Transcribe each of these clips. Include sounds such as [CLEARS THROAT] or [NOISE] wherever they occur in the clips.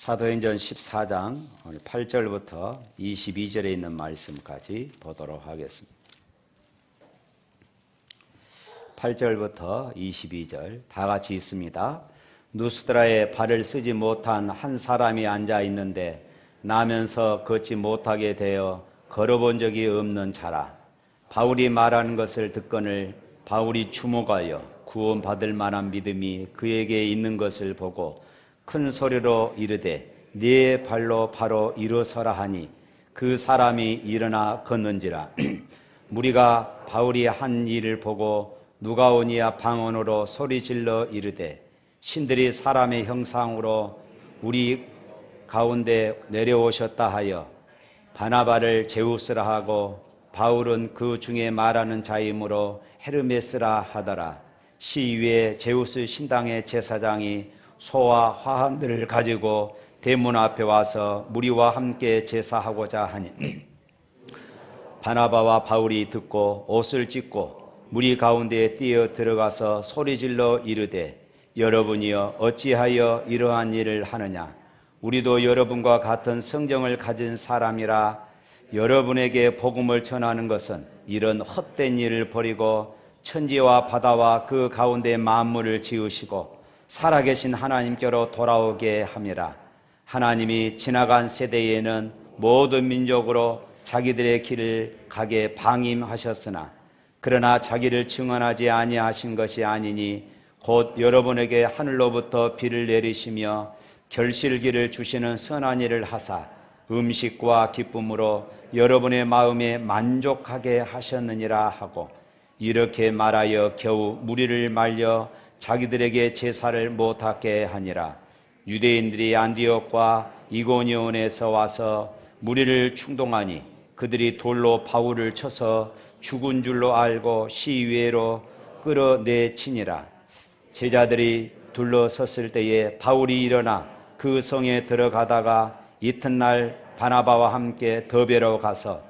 사도행전 14장 8절부터 22절에 있는 말씀까지 보도록 하겠습니다. 8절부터 22절 다 같이 있습니다. 누스드라에 발을 쓰지 못한 한 사람이 앉아 있는데 나면서 걷지 못하게 되어 걸어본 적이 없는 자라. 바울이 말하는 것을 듣거늘 바울이 주목하여 구원받을 만한 믿음이 그에게 있는 것을 보고 큰 소리로 이르되 네 발로 바로 일어서라 하니 그 사람이 일어나 걷는지라. [CLEARS THROAT] 무리가 바울이 한 일을 보고 누가 오니야 방언으로 소리질러 이르되 신들이 사람의 형상으로 우리 가운데 내려오셨다 하여 바나바를 제우스라 하고 바울은 그 중에 말하는 자이므로 헤르메스라 하더라. 시위에 제우스 신당의 제사장이 소와 화환들을 가지고 대문 앞에 와서 무리와 함께 제사하고자 하니 [CLEARS THROAT] 바나바와 바울이 듣고 옷을 찢고 무리 가운데에 뛰어 들어가서 소리질러 이르되 여러분이여 어찌하여 이러한 일을 하느냐? 우리도 여러분과 같은 성경을 가진 사람이라 여러분에게 복음을 전하는 것은 이런 헛된 일을 버리고 천지와 바다와 그 가운데 만물을 지으시고 살아계신 하나님께로 돌아오게 함이라. 하나님이 지나간 세대에는 모든 민족으로 자기들의 길을 가게 방임하셨으나 그러나 자기를 증언하지 아니하신 것이 아니니 곧 여러분에게 하늘로부터 비를 내리시며 결실기를 주시는 선한 일을 하사 음식과 기쁨으로 여러분의 마음에 만족하게 하셨느니라 하고 이렇게 말하여 겨우 무리를 말려 자기들에게 제사를 못하게 하니라. 유대인들이 안디옥과 이고니온에서 와서 무리를 충동하니 그들이 돌로 바울을 쳐서 죽은 줄로 알고 시위로 끌어내치니라. 제자들이 둘러섰을 때에 바울이 일어나 그 성에 들어가다가 이튿날 바나바와 함께 더베로 가서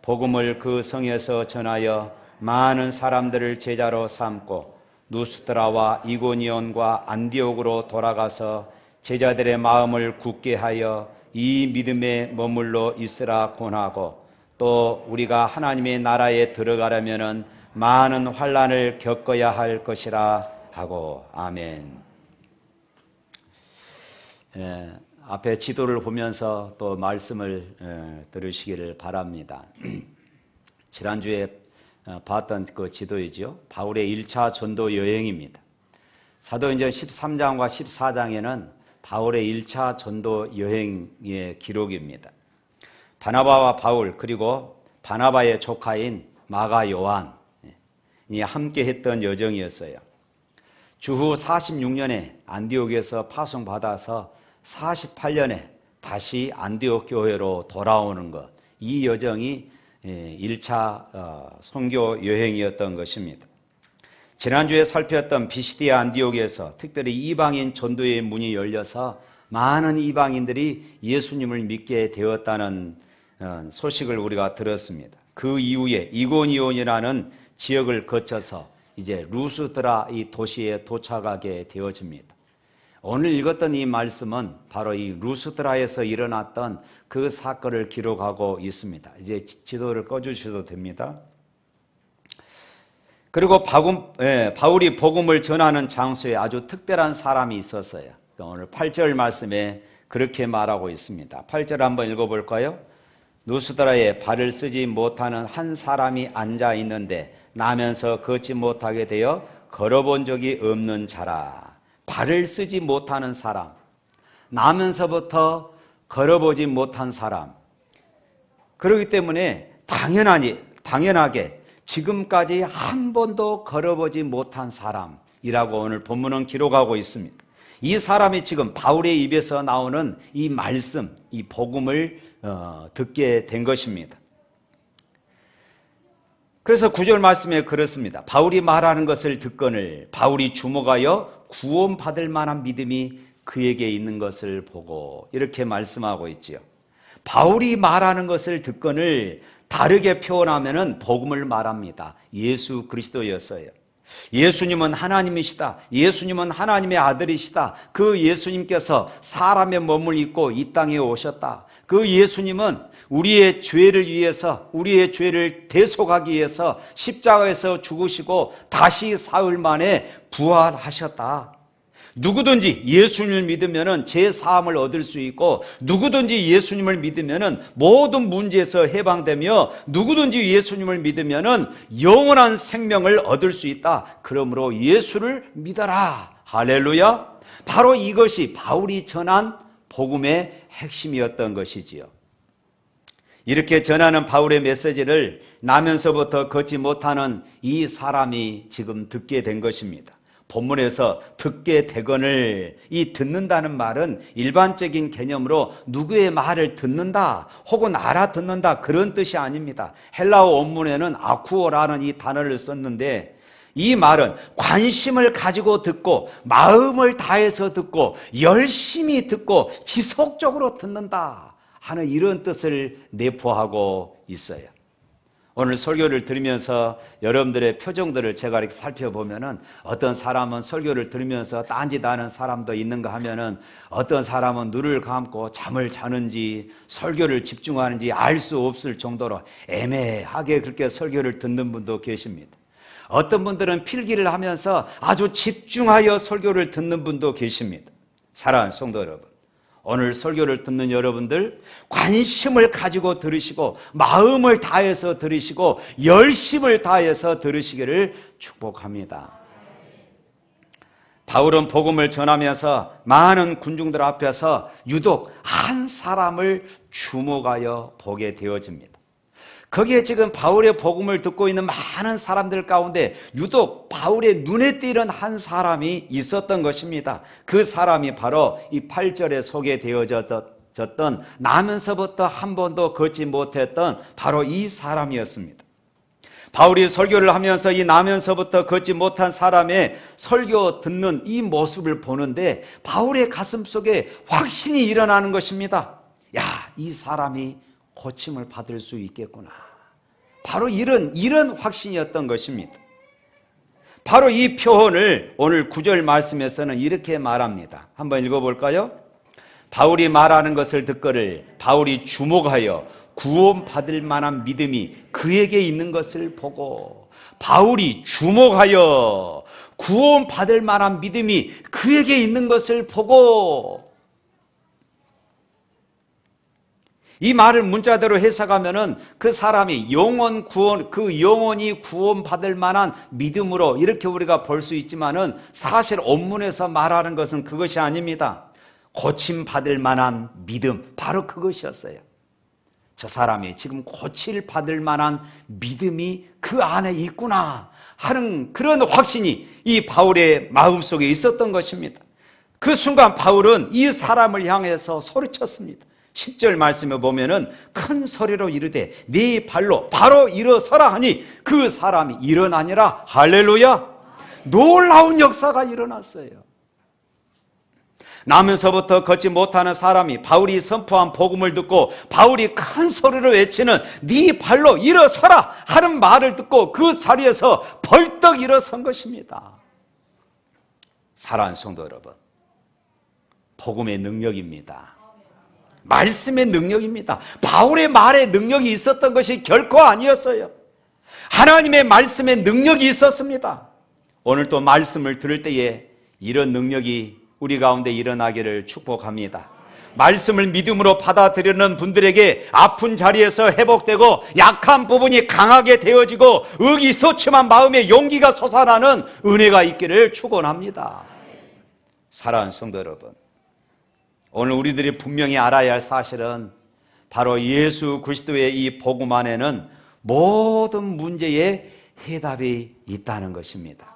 복음을 그 성에서 전하여 많은 사람들을 제자로 삼고 누스트라와 이고니온과 안디옥으로 돌아가서 제자들의 마음을 굳게 하여 이 믿음에 머물러 있으라 권하고 또 우리가 하나님의 나라에 들어가려면은 많은 환란을 겪어야 할 것이라 하고 아멘. 예, 앞에 지도를 보면서 또 말씀을 예, 들으시기를 바랍니다. [CLEARS THROAT] 지난주에 어, 봤던 그 지도이죠. 바울의 1차 전도 여행입니다. 사도행전 13장과 14장에는 바울의 1차 전도 여행의 기록입니다. 바나바와 바울 그리고 바나바의 조카인 마가 요한이 함께 했던 여정이었어요. 주후 46년에 안디옥에서 파송받아서 48년에 다시 안디옥 교회로 돌아오는 것. 이 여정이 1차 어, 선교 여행이었던 것입니다. 지난주에 살폈던 비시디아 안디옥에서 특별히 이방인 전도의 문이 열려서 많은 이방인들이 예수님을 믿게 되었다는 어, 소식을 우리가 들었습니다. 그 이후에 이고니온이라는 지역을 거쳐서 이제 루스드라 이 도시에 도착하게 되어집니다. 오늘 읽었던 이 말씀은 바로 이 루스드라에서 일어났던 그 사건을 기록하고 있습니다. 이제 지도를 꺼주셔도 됩니다. 그리고 예, 바울이 복음을 전하는 장소에 아주 특별한 사람이 있었어요. 그러니까 오늘 8절 말씀에 그렇게 말하고 있습니다. 8절 한번 읽어볼까요? 누스드라에 발을 쓰지 못하는 한 사람이 앉아 있는데 나면서 걷지 못하게 되어 걸어본 적이 없는 자라. 발을 쓰지 못하는 사람. 나면서부터 걸어보지 못한 사람. 그렇기 때문에 당연하니, 당연하게 지금까지 한 번도 걸어보지 못한 사람이라고 오늘 본문은 기록하고 있습니다. 이 사람이 지금 바울의 입에서 나오는 이 말씀, 이 복음을 어, 듣게 된 것입니다. 그래서 구절 말씀에 그렇습니다. 바울이 말하는 것을 듣거늘 바울이 주목하여 구원받을 만한 믿음이 그에게 있는 것을 보고 이렇게 말씀하고 있지요. 바울이 말하는 것을 듣거늘 다르게 표현하면은 복음을 말합니다. 예수 그리스도였어요. 예수님은 하나님이시다. 예수님은 하나님의 아들이시다. 그 예수님께서 사람의 몸을 입고 이 땅에 오셨다. 그 예수님은 우리의 죄를 위해서 우리의 죄를 대속하기 위해서 십자가에서 죽으시고 다시 사흘 만에 부활하셨다. 누구든지 예수님을 믿으면은 제 사함을 얻을 수 있고 누구든지 예수님을 믿으면은 모든 문제에서 해방되며 누구든지 예수님을 믿으면은 영원한 생명을 얻을 수 있다. 그러므로 예수를 믿어라. 할렐루야. 바로 이것이 바울이 전한 복음의 핵심이었던 것이지요. 이렇게 전하는 바울의 메시지를 나면서부터 걷지 못하는 이 사람이 지금 듣게 된 것입니다. 본문에서 듣게 되거늘 이 듣는다는 말은 일반적인 개념으로 누구의 말을 듣는다 혹은 알아듣는다 그런 뜻이 아닙니다. 헬라어 원문에는 아쿠오라는 이 단어를 썼는데 이 말은 관심을 가지고 듣고 마음을 다해서 듣고 열심히 듣고 지속적으로 듣는다 하는 이런 뜻을 내포하고 있어요. 오늘 설교를 들으면서 여러분들의 표정들을 제가 이렇게 살펴보면은 어떤 사람은 설교를 들으면서 딴짓하는 사람도 있는가 하면은 어떤 사람은 눈을 감고 잠을 자는지 설교를 집중하는지 알 수 없을 정도로 애매하게 그렇게 설교를 듣는 분도 계십니다. 어떤 분들은 필기를 하면서 아주 집중하여 설교를 듣는 분도 계십니다. 사랑하는 성도 여러분. 오늘 설교를 듣는 여러분들 관심을 가지고 들으시고 마음을 다해서 들으시고 열심을 다해서 들으시기를 축복합니다. 바울은 복음을 전하면서 많은 군중들 앞에서 유독 한 사람을 주목하여 보게 되어집니다. 거기에 지금 바울의 복음을 듣고 있는 많은 사람들 가운데 유독 바울의 눈에 띄는 한 사람이 있었던 것입니다. 그 사람이 바로 이 8절에 소개되어졌던 나면서부터 한 번도 걷지 못했던 바로 이 사람이었습니다. 바울이 설교를 하면서 이 나면서부터 걷지 못한 사람의 설교 듣는 이 모습을 보는데 바울의 가슴 속에 확신이 일어나는 것입니다. 야, 이 사람이 고침을 받을 수 있겠구나. 바로 이런, 이런 확신이었던 것입니다. 바로 이 표현을 오늘 구절 말씀에서는 이렇게 말합니다. 한번 읽어볼까요? 바울이 말하는 것을 듣거를 바울이 주목하여 구원받을 만한 믿음이 그에게 있는 것을 보고 바울이 주목하여 구원받을 만한 믿음이 그에게 있는 것을 보고 이 말을 문자대로 해석하면은 그 사람이 영원 구원, 그 영원히 구원받을 만한 믿음으로 이렇게 우리가 볼 수 있지만은 사실 원문에서 말하는 것은 그것이 아닙니다. 고침받을 만한 믿음, 바로 그것이었어요. 저 사람이 지금 고칠 받을 만한 믿음이 그 안에 있구나 하는 그런 확신이 이 바울의 마음속에 있었던 것입니다. 그 순간 바울은 이 사람을 향해서 소리쳤습니다. 10절 말씀에 보면은 큰 소리로 이르되 네 발로 바로 일어서라 하니 그 사람이 일어나니라 할렐루야 놀라운 역사가 일어났어요. 나면서부터 걷지 못하는 사람이 바울이 선포한 복음을 듣고 바울이 큰 소리로 외치는 네 발로 일어서라 하는 말을 듣고 그 자리에서 벌떡 일어선 것입니다. 사랑하는 성도 여러분, 복음의 능력입니다. 말씀의 능력입니다. 바울의 말에 능력이 있었던 것이 결코 아니었어요. 하나님의 말씀에 능력이 있었습니다. 오늘 또 말씀을 들을 때에 이런 능력이 우리 가운데 일어나기를 축복합니다. 말씀을 믿음으로 받아들이는 분들에게 아픈 자리에서 회복되고 약한 부분이 강하게 되어지고 의기소침한 마음에 용기가 솟아나는 은혜가 있기를 축원합니다. 사랑하는 성도 여러분, 오늘 우리들이 분명히 알아야 할 사실은 바로 예수 그리스도의 이 복음 안에는 모든 문제의 해답이 있다는 것입니다.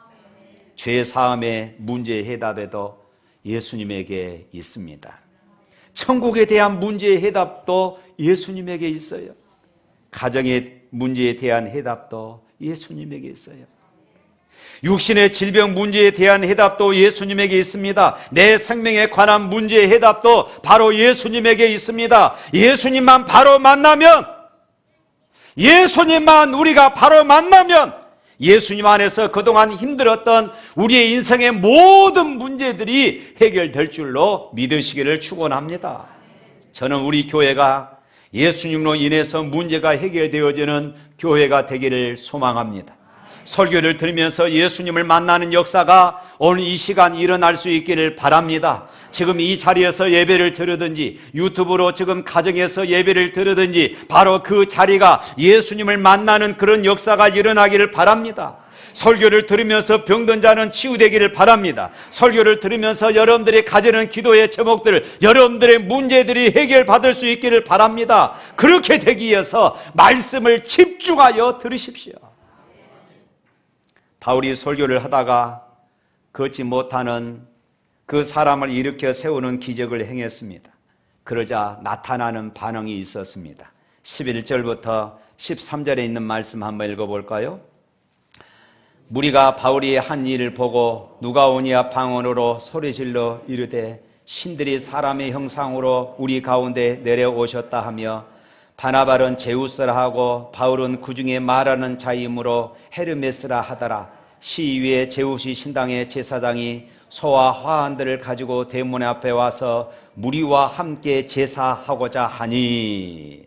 죄 사함의 문제의 해답에도 예수님에게 있습니다. 천국에 대한 문제의 해답도 예수님에게 있어요. 가정의 문제에 대한 해답도 예수님에게 있어요. 육신의 질병 문제에 대한 해답도 예수님에게 있습니다. 내 생명에 관한 문제의 해답도 바로 예수님에게 있습니다. 예수님만 바로 만나면, 예수님만 우리가 바로 만나면 예수님 안에서 그동안 힘들었던 우리의 인생의 모든 문제들이 해결될 줄로 믿으시기를 축원합니다. 저는 우리 교회가 예수님으로 인해서 문제가 해결되어지는 교회가 되기를 소망합니다. 설교를 들으면서 예수님을 만나는 역사가 오늘 이 시간 일어날 수 있기를 바랍니다. 지금 이 자리에서 예배를 들으든지 유튜브로 지금 가정에서 예배를 들으든지 바로 그 자리가 예수님을 만나는 그런 역사가 일어나기를 바랍니다. 설교를 들으면서 병든 자는 치유되기를 바랍니다. 설교를 들으면서 여러분들이 가지는 기도의 제목들, 여러분들의 문제들이 해결받을 수 있기를 바랍니다. 그렇게 되기 위해서 말씀을 집중하여 들으십시오. 바울이 설교를 하다가 걷지 못하는 그 사람을 일으켜 세우는 기적을 행했습니다. 그러자 나타나는 반응이 있었습니다. 11절부터 13절에 있는 말씀 한번 읽어볼까요? 무리가 바울이 한 일을 보고 누가 오니야 방언으로 소리질러 이르되 신들이 사람의 형상으로 우리 가운데 내려오셨다 하며 바나발은 제우스라 하고 바울은 그 중에 말하는 자이므로 헤르메스라 하더라. 시위에 제우시 신당의 제사장이 소와 화환들을 가지고 대문 앞에 와서 무리와 함께 제사하고자 하니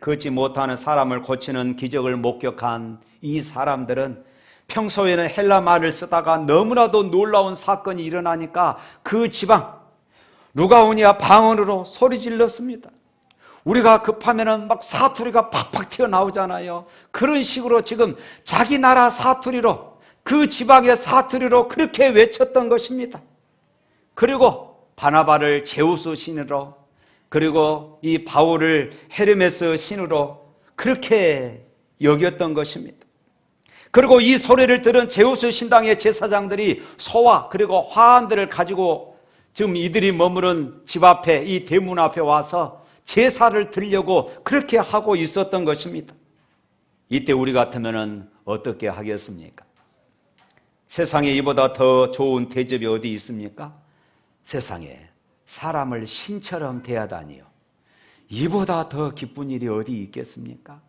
걷지 못하는 사람을 고치는 기적을 목격한 이 사람들은 평소에는 헬라 말을 쓰다가 너무나도 놀라운 사건이 일어나니까 그 지방 루가오니아 방언으로 소리 질렀습니다. 우리가 급하면은 막 사투리가 팍팍 튀어나오잖아요. 그런 식으로 지금 자기 나라 사투리로 그 지방의 사투리로 그렇게 외쳤던 것입니다. 그리고 바나바를 제우스 신으로 그리고 이 바울을 헤르메스 신으로 그렇게 여겼던 것입니다. 그리고 이 소리를 들은 제우스 신당의 제사장들이 소와 그리고 화환들을 가지고 지금 이들이 머무른 집 앞에 이 대문 앞에 와서 제사를 드리려고 그렇게 하고 있었던 것입니다. 이때 우리 같으면 어떻게 하겠습니까? 세상에 이보다 더 좋은 대접이 어디 있습니까? 세상에 사람을 신처럼 대하다니요. 이보다 더 기쁜 일이 어디 있겠습니까?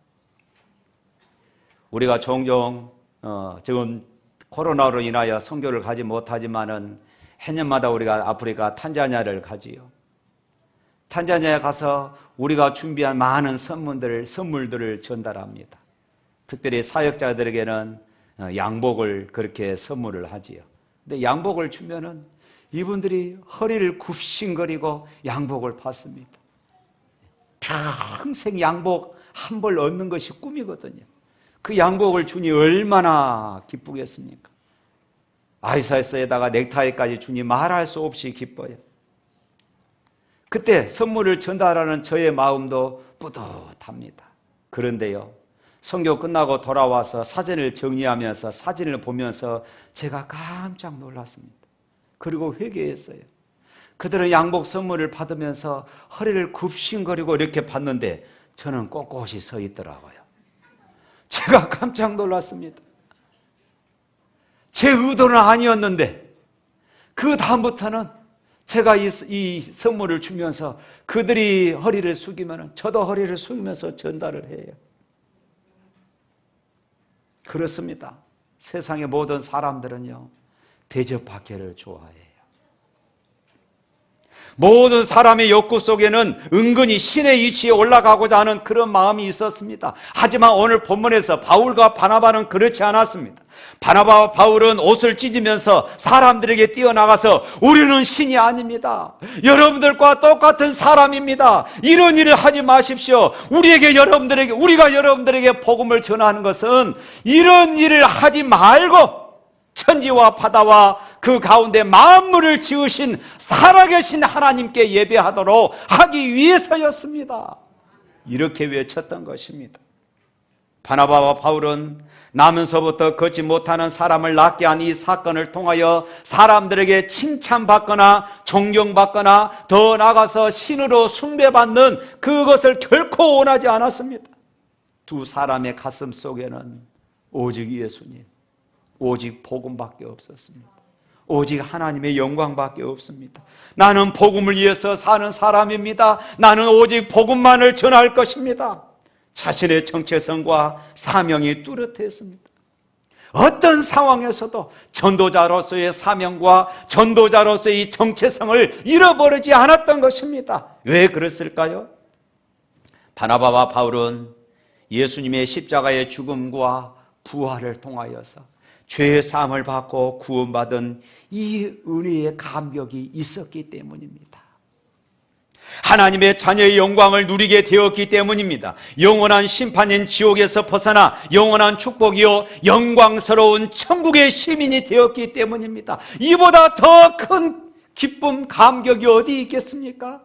우리가 종종 어, 지금 코로나로 인하여 선교를 가지 못하지만은 해년마다 우리가 아프리카 탄자니아를 가지요. 탄자니아에 가서 우리가 준비한 많은 선물들을, 선물들을 전달합니다. 특별히 사역자들에게는 어, 양복을 그렇게 선물을 하지요. 근데 양복을 주면은 이분들이 허리를 굽신거리고 양복을 받습니다. 평생 양복 한 벌 얻는 것이 꿈이거든요. 그 양복을 주니 얼마나 기쁘겠습니까? 아이사에다가 넥타이까지 주니 말할 수 없이 기뻐요. 그때 선물을 전달하는 저의 마음도 뿌듯합니다. 그런데요, 성교 끝나고 돌아와서 사진을 정리하면서 사진을 보면서 제가 깜짝 놀랐습니다. 그리고 회개했어요. 그들은 양복 선물을 받으면서 허리를 굽신거리고 이렇게 봤는데 저는 꼿꼿이 서 있더라고요. 제가 깜짝 놀랐습니다. 제 의도는 아니었는데 그 다음부터는 제가 이, 이 선물을 주면서 그들이 허리를 숙이면 저도 허리를 숙이면서 전달을 해요. 그렇습니다. 세상의 모든 사람들은요, 대접받기를 좋아해요. 모든 사람의 욕구 속에는 은근히 신의 위치에 올라가고자 하는 그런 마음이 있었습니다. 하지만 오늘 본문에서 바울과 바나바는 그렇지 않았습니다. 바나바와 바울은 옷을 찢으면서 사람들에게 뛰어나가서 우리는 신이 아닙니다. 여러분들과 똑같은 사람입니다. 이런 일을 하지 마십시오. 우리에게 여러분들에게 우리가 여러분들에게 복음을 전하는 것은 이런 일을 하지 말고 천지와 바다와 그 가운데 만물을 지으신 살아계신 하나님께 예배하도록 하기 위해서였습니다. 이렇게 외쳤던 것입니다. 바나바와 바울은 나면서부터 걷지 못하는 사람을 낫게 한 이 사건을 통하여 사람들에게 칭찬받거나 존경받거나 더 나아가서 신으로 숭배받는 그것을 결코 원하지 않았습니다. 두 사람의 가슴 속에는 오직 예수님, 오직 복음밖에 없었습니다. 오직 하나님의 영광밖에 없습니다. 나는 복음을 위해서 사는 사람입니다. 나는 오직 복음만을 전할 것입니다. 자신의 정체성과 사명이 뚜렷했습니다. 어떤 상황에서도 전도자로서의 사명과 전도자로서의 정체성을 잃어버리지 않았던 것입니다. 왜 그랬을까요? 바나바와 바울은 예수님의 십자가의 죽음과 부활을 통하여서 죄의 사함을 받고 구원받은 이 은혜의 감격이 있었기 때문입니다. 하나님의 자녀의 영광을 누리게 되었기 때문입니다. 영원한 심판인 지옥에서 벗어나 영원한 축복이요 영광스러운 천국의 시민이 되었기 때문입니다. 이보다 더 큰 기쁨, 감격이 어디 있겠습니까?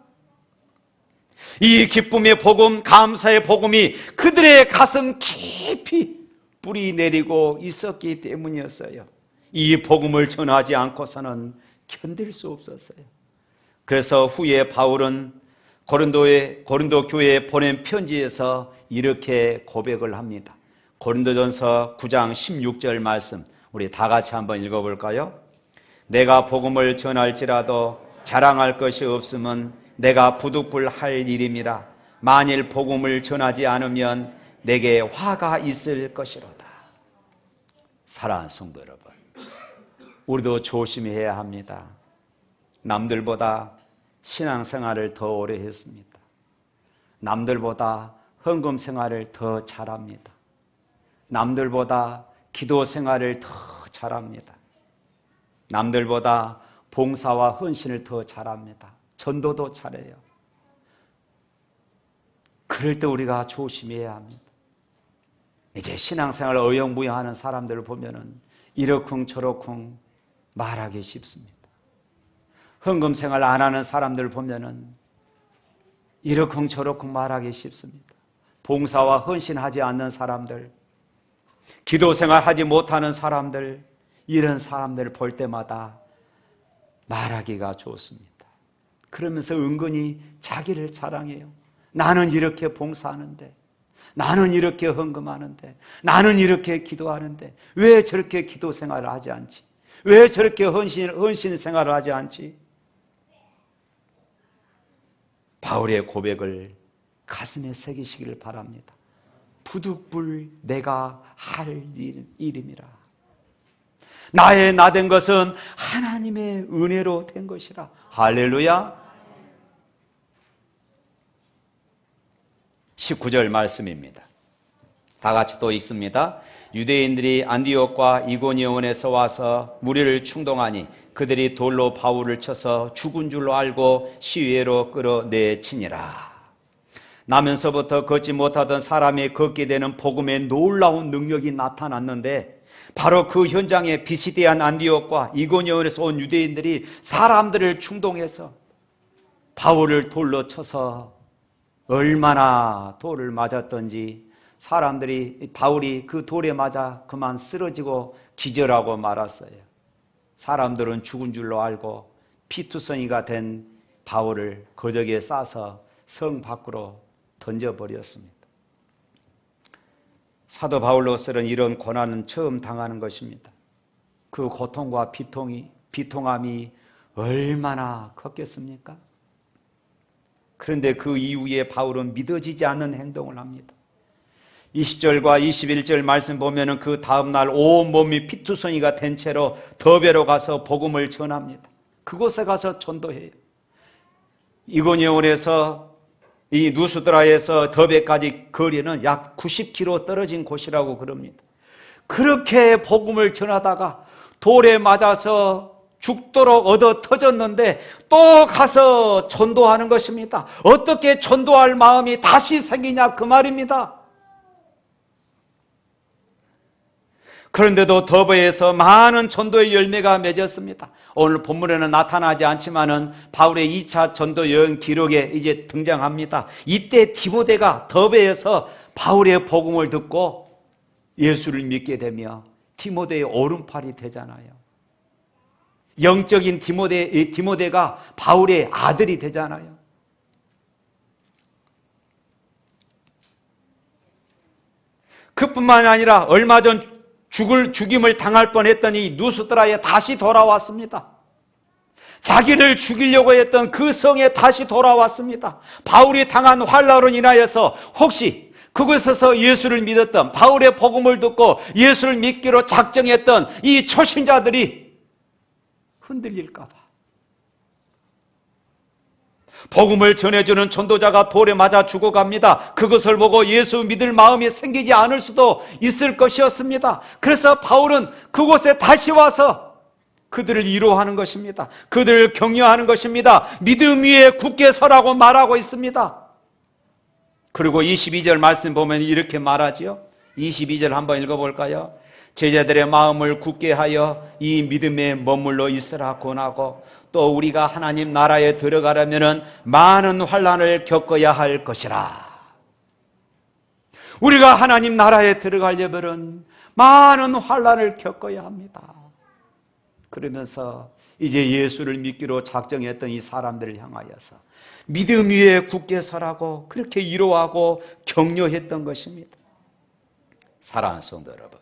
이 기쁨의 복음, 감사의 복음이 그들의 가슴 깊이 뿌리 내리고 있었기 때문이었어요. 이 복음을 전하지 않고서는 견딜 수 없었어요. 그래서 후에 바울은 고린도에 고린도 교회에 보낸 편지에서 이렇게 고백을 합니다. 고린도전서 9장 16절 말씀 우리 다 같이 한번 읽어 볼까요? 내가 복음을 전할지라도 자랑할 것이 없으면 내가 부득불할 일임이라 만일 복음을 전하지 않으면 내게 화가 있을 것이로다. 사랑하는 성도 여러분, 우리도 조심해야 합니다. 남들보다 신앙생활을 더 오래 했습니다. 남들보다 헌금 생활을 더 잘합니다. 남들보다 기도 생활을 더 잘합니다. 남들보다 봉사와 헌신을 더 잘합니다. 전도도 잘해요. 그럴 때 우리가 조심해야 합니다. 이제 신앙생활 어영부영하는 사람들을 보면은 이러쿵 저러쿵 말하기 쉽습니다. 헌금 생활 안 하는 사람들 보면은 이러쿵 저러쿵 말하기 쉽습니다. 봉사와 헌신하지 않는 사람들, 기도 생활 하지 못하는 사람들, 이런 사람들을 볼 때마다 말하기가 좋습니다. 그러면서 은근히 자기를 자랑해요. 나는 이렇게 봉사하는데, 나는 이렇게 헌금하는데, 나는 이렇게 기도하는데, 왜 저렇게 기도 생활을 하지 않지? 왜 저렇게 헌신, 헌신 생활을 하지 않지? 바울의 고백을 가슴에 새기시기를 바랍니다. 부득불 내가 할 일, 일임이라. 나의 나 된 것은 하나님의 은혜로 된 것이라. 할렐루야. 19절 말씀입니다. 다 같이 또 읽습니다. 유대인들이 안디옥과 이고니온에서 와서 무리를 충동하니 그들이 돌로 바울을 쳐서 죽은 줄로 알고 시위로 끌어내치니라. 나면서부터 걷지 못하던 사람이 걷게 되는 복음의 놀라운 능력이 나타났는데 바로 그 현장에 비시디안 안디옥과 이고니온에서 온 유대인들이 사람들을 충동해서 바울을 돌로 쳐서 얼마나 돌을 맞았던지 사람들이 바울이 그 돌에 맞아 그만 쓰러지고 기절하고 말았어요. 사람들은 죽은 줄로 알고 피투성이가 된 바울을 거적에 싸서 성 밖으로 던져버렸습니다. 사도 바울로서는 이런 고난은 처음 당하는 것입니다. 그 고통과 비통이, 비통함이 얼마나 컸겠습니까? 그런데 그 이후에 바울은 믿어지지 않는 행동을 합니다. 20절과 21절 말씀 보면은 그 다음날 온 몸이 피투성이가 된 채로 더베로 가서 복음을 전합니다. 그곳에 가서 전도해요. 이고니온에서 이 누스드라에서 더베까지 거리는 약 90km 떨어진 곳이라고 그럽니다. 그렇게 복음을 전하다가 돌에 맞아서 죽도록 얻어 터졌는데 또 가서 전도하는 것입니다. 어떻게 전도할 마음이 다시 생기냐 그 말입니다. 그런데도 더버에서 많은 전도의 열매가 맺었습니다. 오늘 본문에는 나타나지 않지만은 바울의 2차 전도 여행 기록에 이제 등장합니다. 이때 디모데가 더베에서 바울의 복음을 듣고 예수를 믿게 되며 디모데의 오른팔이 되잖아요. 영적인 디모데, 디모데가 바울의 아들이 되잖아요. 그뿐만 아니라 얼마 전 죽을 죽임을 당할 뻔했더니 누스드라에 다시 돌아왔습니다. 자기를 죽이려고 했던 그 성에 다시 돌아왔습니다. 바울이 당한 환란으로 인하여서 혹시 그곳에서 예수를 믿었던 바울의 복음을 듣고 예수를 믿기로 작정했던 이 초신자들이 흔들릴까봐. 복음을 전해주는 전도자가 돌에 맞아 죽어갑니다. 그것을 보고 예수 믿을 마음이 생기지 않을 수도 있을 것이었습니다. 그래서 바울은 그곳에 다시 와서 그들을 위로하는 것입니다. 그들을 격려하는 것입니다. 믿음 위에 굳게 서라고 말하고 있습니다. 그리고 22절 말씀 보면 이렇게 말하지요. 22절 한번 읽어볼까요? 제자들의 마음을 굳게 하여 이 믿음에 머물러 있으라 권하고 또 우리가 하나님 나라에 들어가려면 많은 환란을 겪어야 할 것이라. 우리가 하나님 나라에 들어가려면 많은 환란을 겪어야 합니다. 그러면서 이제 예수를 믿기로 작정했던 이 사람들을 향하여서 믿음 위에 굳게 서라고 그렇게 위로하고 격려했던 것입니다. 사랑하는 성도 여러분,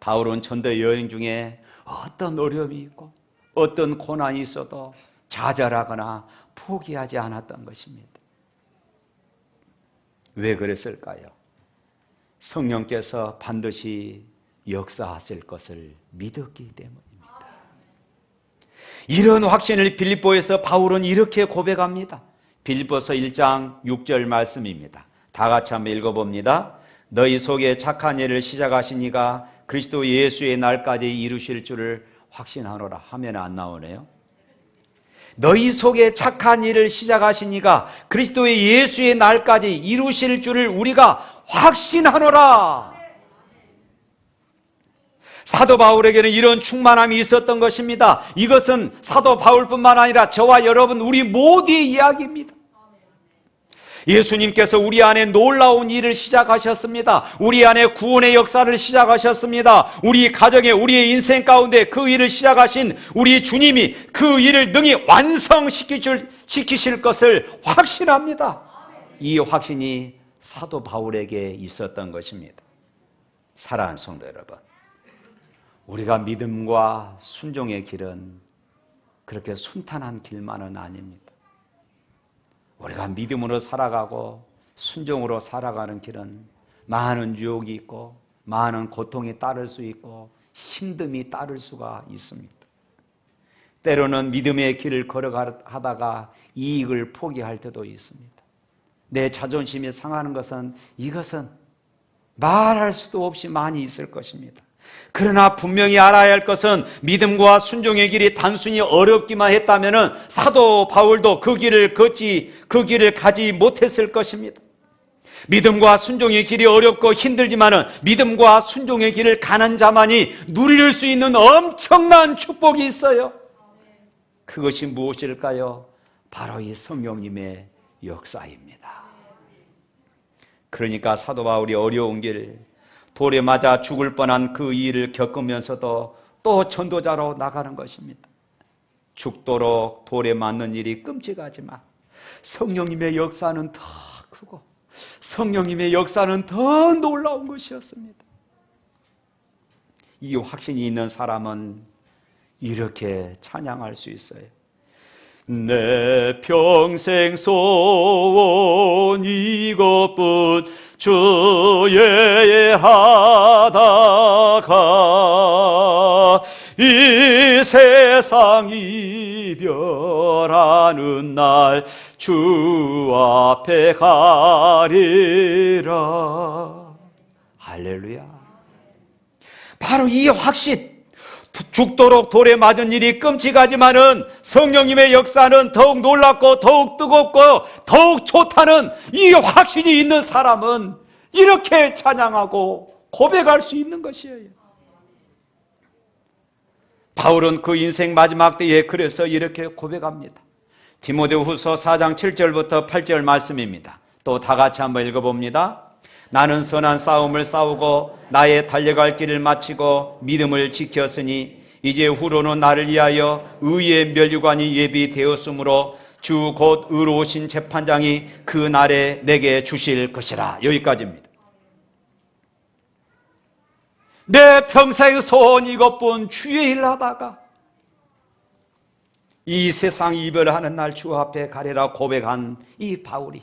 바울은 전도 여행 중에 어떤 어려움이 있고 어떤 고난이 있어도 좌절하거나 포기하지 않았던 것입니다. 왜 그랬을까요? 성령께서 반드시 역사하실 것을 믿었기 때문입니다. 이런 확신을 빌립보에서 바울은 이렇게 고백합니다. 빌립보서 1장 6절 말씀입니다. 다 같이 한번 읽어봅니다. 너희 속에 착한 일을 시작하신 이가 그리스도 예수의 날까지 이루실 줄을 확신하노라 하면 안 나오네요. 너희 속에 착한 일을 시작하신 이가 그리스도의 예수의 날까지 이루실 줄을 우리가 확신하노라. 사도 바울에게는 이런 충만함이 있었던 것입니다. 이것은 사도 바울뿐만 아니라 저와 여러분 우리 모두의 이야기입니다. 예수님께서 우리 안에 놀라운 일을 시작하셨습니다. 우리 안에 구원의 역사를 시작하셨습니다. 우리 가정에 우리의 인생 가운데 그 일을 시작하신 우리 주님이 그 일을 능히 완성시키실 것을 확신합니다. 이 확신이 사도 바울에게 있었던 것입니다. 사랑하는 성도 여러분. 우리가 믿음과 순종의 길은 그렇게 순탄한 길만은 아닙니다. 우리가 믿음으로 살아가고 순종으로 살아가는 길은 많은 유혹이 있고 많은 고통이 따를 수 있고 힘듦이 따를 수가 있습니다. 때로는 믿음의 길을 걸어가다가 이익을 포기할 때도 있습니다. 내 자존심이 상하는 것은 이것은 말할 수도 없이 많이 있을 것입니다. 그러나 분명히 알아야 할 것은 믿음과 순종의 길이 단순히 어렵기만 했다면 사도 바울도 그 길을 걷지 그 길을 가지 못했을 것입니다. 믿음과 순종의 길이 어렵고 힘들지만은 믿음과 순종의 길을 가는 자만이 누릴 수 있는 엄청난 축복이 있어요. 그것이 무엇일까요? 바로 이 성령님의 역사입니다. 그러니까 사도 바울이 어려운 길, 돌에 맞아 죽을 뻔한 그 일을 겪으면서도 또 전도자로 나가는 것입니다. 죽도록 돌에 맞는 일이 끔찍하지만 성령님의 역사는 더 크고 성령님의 역사는 더 놀라운 것이었습니다. 이 확신이 있는 사람은 이렇게 찬양할 수 있어요. 내 평생 소원 이것뿐 주의 하다가 이 세상 이별하는 날 주 앞에 가리라. 할렐루야. 바로 이 확신 죽도록 돌에 맞은 일이 끔찍하지만은 성령님의 역사는 더욱 놀랍고 더욱 뜨겁고 더욱 좋다는 이 확신이 있는 사람은 이렇게 찬양하고 고백할 수 있는 것이에요. 바울은 그 인생 마지막 때에 그래서 이렇게 고백합니다. 디모데후서 4장 7절부터 8절 말씀입니다. 또 다 같이 한번 읽어봅니다. 나는 선한 싸움을 싸우고 나의 달려갈 길을 마치고 믿음을 지켰으니 이제 후로는 나를 위하여 의의 면류관이 예비되었으므로 주 곧 의로우신 재판장이 그 날에 내게 주실 것이라 여기까지입니다. 내 평생 소원 이것뿐 주의 일 하다가 이 세상 이별하는 날 주 앞에 가리라 고백한 이 바울이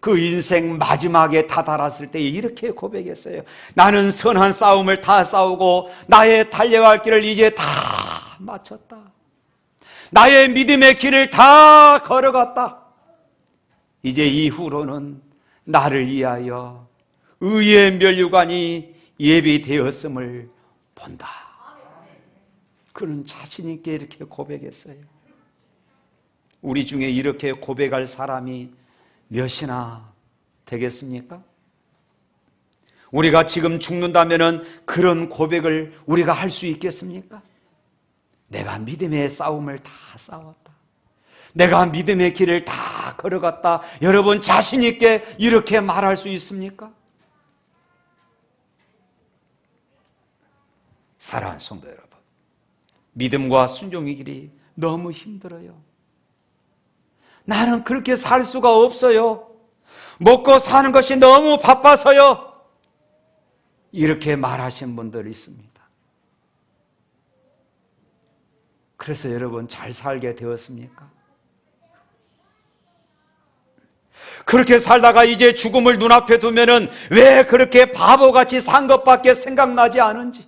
그 인생 마지막에 다다랐을 때 이렇게 고백했어요. 나는 선한 싸움을 다 싸우고 나의 달려갈 길을 이제 다 마쳤다. 나의 믿음의 길을 다 걸어갔다. 이제 이후로는 나를 위하여 의의 멸류관이 예비되었음을 본다. 그는 자신 있게 이렇게 고백했어요. 우리 중에 이렇게 고백할 사람이 몇이나 되겠습니까? 우리가 지금 죽는다면 그런 고백을 우리가 할 수 있겠습니까? 내가 믿음의 싸움을 다 싸웠다. 내가 믿음의 길을 다 걸어갔다. 여러분 자신있게 이렇게 말할 수 있습니까? 사랑하는 성도 여러분. 믿음과 순종의 길이 너무 힘들어요. 나는 그렇게 살 수가 없어요. 먹고 사는 것이 너무 바빠서요. 이렇게 말하신 분들이 있습니다. 그래서 여러분 잘 살게 되었습니까? 그렇게 살다가 이제 죽음을 눈앞에 두면은 왜 그렇게 바보같이 산 것밖에 생각나지 않은지.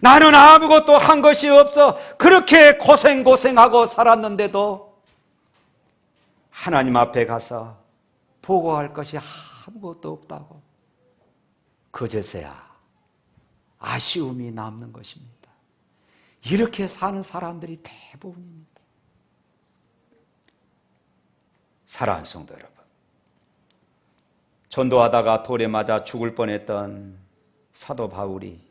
나는 아무것도 한 것이 없어. 그렇게 고생고생하고 살았는데도 하나님 앞에 가서 보고할 것이 아무것도 없다고. 그제서야 아쉬움이 남는 것입니다. 이렇게 사는 사람들이 대부분입니다. 사랑하는 성도 여러분. 전도하다가 돌에 맞아 죽을 뻔했던 사도 바울이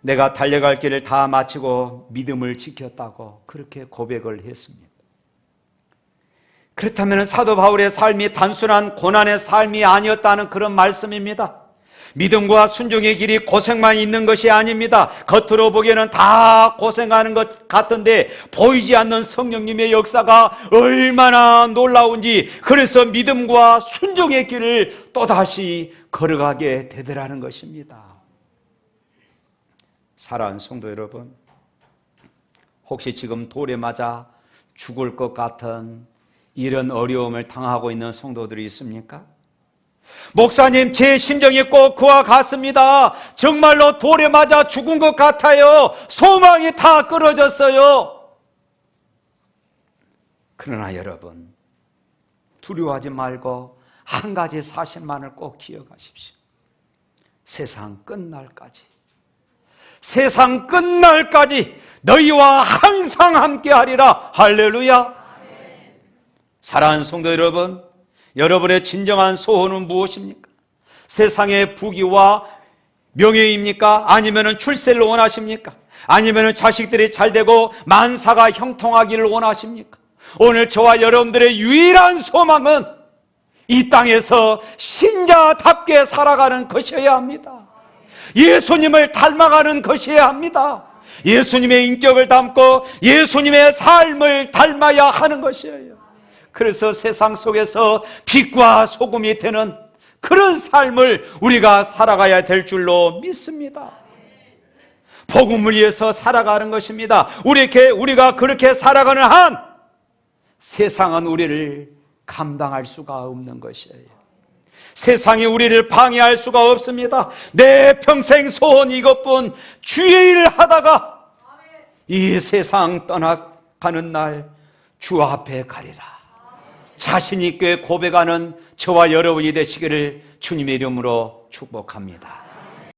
내가 달려갈 길을 다 마치고 믿음을 지켰다고 그렇게 고백을 했습니다. 그렇다면 사도 바울의 삶이 단순한 고난의 삶이 아니었다는 그런 말씀입니다. 믿음과 순종의 길이 고생만 있는 것이 아닙니다. 겉으로 보기에는 다 고생하는 것 같은데 보이지 않는 성령님의 역사가 얼마나 놀라운지 그래서 믿음과 순종의 길을 또다시 걸어가게 되더라는 것입니다. 사랑하는 성도 여러분, 혹시 지금 돌에 맞아 죽을 것 같은 이런 어려움을 당하고 있는 성도들이 있습니까? 목사님, 제 심정이 꼭 그와 같습니다. 정말로 돌에 맞아 죽은 것 같아요. 소망이 다 끊어졌어요. 그러나 여러분, 두려워하지 말고 한 가지 사실만을 꼭 기억하십시오. 세상 끝날까지. 세상 끝날까지 너희와 항상 함께 하리라. 할렐루야. 사랑하는 성도 여러분, 여러분의 진정한 소원은 무엇입니까? 세상의 부귀와 명예입니까? 아니면 출세를 원하십니까? 아니면 자식들이 잘 되고 만사가 형통하기를 원하십니까? 오늘 저와 여러분들의 유일한 소망은 이 땅에서 신자답게 살아가는 것이어야 합니다. 예수님을 닮아가는 것이어야 합니다. 예수님의 인격을 담고 예수님의 삶을 닮아야 하는 것이에요. 그래서 세상 속에서 빛과 소금이 되는 그런 삶을 우리가 살아가야 될 줄로 믿습니다. 복음을 위해서 살아가는 것입니다. 우리게 우리가 그렇게 살아가는 한 세상은 우리를 감당할 수가 없는 것이에요. 세상이 우리를 방해할 수가 없습니다. 내 평생 소원 이것뿐 주의 일을 하다가 이 세상 떠나가는 날 주 앞에 가리라. 자신 있게 고백하는 저와 여러분이 되시기를 주님의 이름으로 축복합니다.